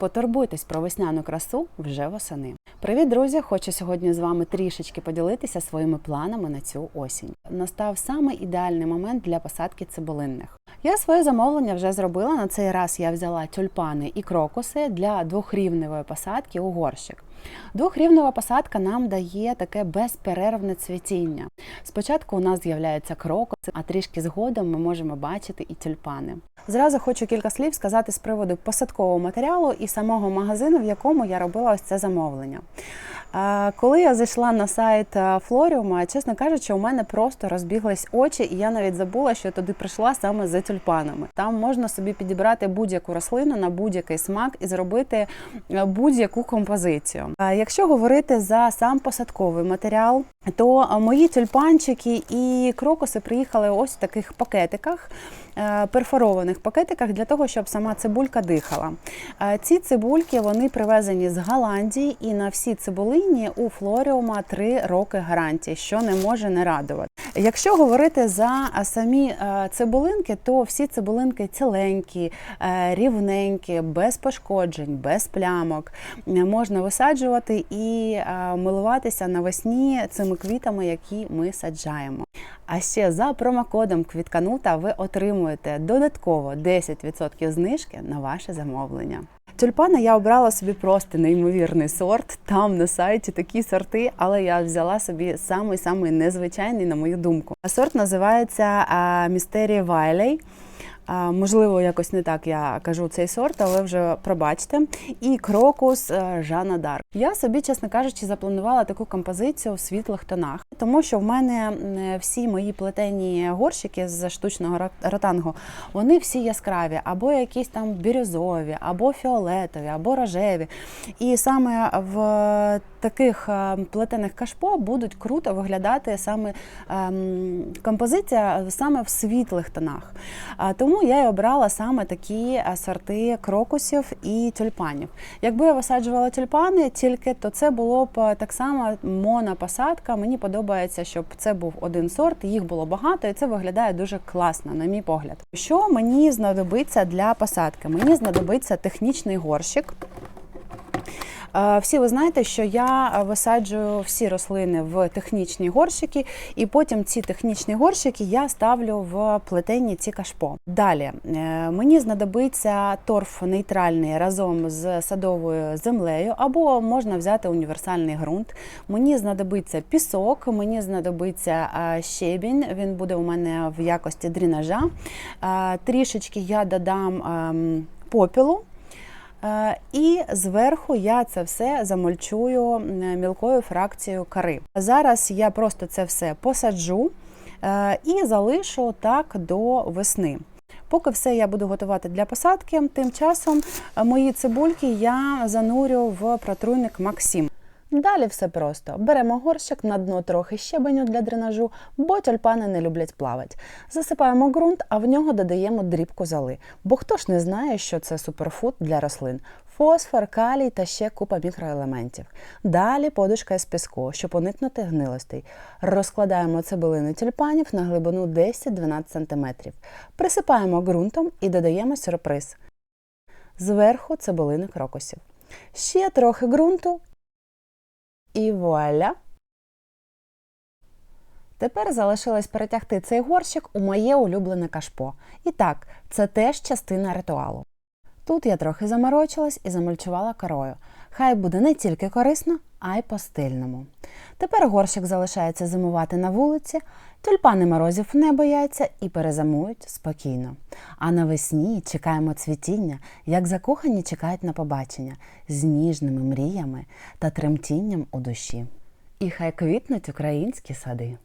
Потурбуйтесь про весняну красу вже восени. Привіт, друзі! Хочу сьогодні з вами трішечки поділитися своїми планами на цю осінь. Настав саме ідеальний момент для посадки цибулинних. Я своє замовлення вже зробила. На цей раз я взяла тюльпани і крокуси для двохрівневої посадки у горщик. Двохрівнева посадка нам дає таке безперервне цвітіння. Спочатку у нас з'являються крокуси, а трішки згодом ми можемо бачити і тюльпани. Зразу хочу кілька слів сказати з приводу посадкового матеріалу і самого магазину, в якому я робила ось це замовлення. Коли я зайшла на сайт Флоріума, чесно кажучи, у мене просто розбіглись очі, і я навіть забула, що я туди прийшла саме за тюльпанами. Там можна собі підібрати будь-яку рослину на будь-який смак і зробити е, будь-яку композицію. Якщо говорити за сам посадковий матеріал, то мої тюльпанчики і крокуси приїхали ось в таких пакетиках. е, Перфорованих пакетиках для того, щоб сама цибулька дихала. Е, Ці цибульки вони привезені з Голландії, і на всі цибулині у Флоріума 3 роки гарантії, що не може не радувати. Якщо говорити за е, самі е, цибулинки, то всі цибулинки ціленькі, е, рівненькі, без пошкоджень, без плямок. Можна висаджувати і милуватися навесні цими квітами, які ми саджаємо. А ще за промокодом Квітканута ви отримуєте додатково 10% знижки на ваше замовлення. Тюльпани я обрала собі просто неймовірний сорт. Там на сайті такі сорти, але я взяла собі самий самий незвичайний, на мою думку. А Сорт називається Містері Вайлей. Можливо, якось не так я кажу цей сорт, але вже пробачте. І крокус е, Жана Дарк. Я собі, чесно кажучи, запланувала таку композицію в світлих тонах, тому що в мене всі мої плетені горщики з штучного ротангу, вони всі яскраві, або якісь там бірюзові, або фіолетові, або рожеві. І саме в таких е, плетених кашпо будуть круто виглядати саме ем, композиція саме в світлих тонах. А, Тому я і обрала саме такі е, сорти крокусів і тюльпанів. Якби я висаджувала тюльпани тільки, то це було б е, так само монопосадка. Мені подобається, щоб це був один сорт, їх було багато, і це виглядає дуже класно, на мій погляд. Що мені знадобиться для посадки? Мені знадобиться технічний горщик. Е, Всі ви знаєте, що я висаджую всі рослини в технічні горщики, і потім ці технічні горщики я ставлю в плетені ці кашпо. Далі е, мені знадобиться торф нейтральний разом з садовою землею, або можна взяти універсальний ґрунт. Мені знадобиться пісок, мені знадобиться е, щебінь. Він буде у мене в якості дренажа. Е, Трішечки я додам ем, попілу. Е, І зверху я це все замульчую мілкою фракцією кари. Зараз я просто це все посаджу е, і залишу так до весни. Поки все я буду готувати для посадки, тим часом мої цибульки я занурю в протруйник Максим. Далі все просто. Беремо горщик на дно трохи щебеню для дренажу, бо тюльпани не люблять плавати. Засипаємо ґрунт, а в нього додаємо дрібку золи. Бо хто ж не знає, що це суперфуд для рослин. Фосфор, калій та ще купа мікроелементів. Далі подушка з піску, щоб уникнути гнилостей. Розкладаємо цибулини тюльпанів на глибину 10-12 см. Присипаємо ґрунтом і додаємо сюрприз. Зверху цибулини крокусів. Ще трохи ґрунту і вуаля! Тепер залишилось перетягти цей горщик у моє улюблене кашпо. І так, це теж частина ритуалу. Тут я трохи заморочилась і замульчувала корою. Хай буде не тільки корисно, а й по-стильному. Тепер горщик залишається зимувати на вулиці, тюльпани морозів не бояться і перезимують спокійно. А навесні чекаємо цвітіння, як закохані чекають на побачення з ніжними мріями та тремтінням у душі. І хай квітнуть українські сади.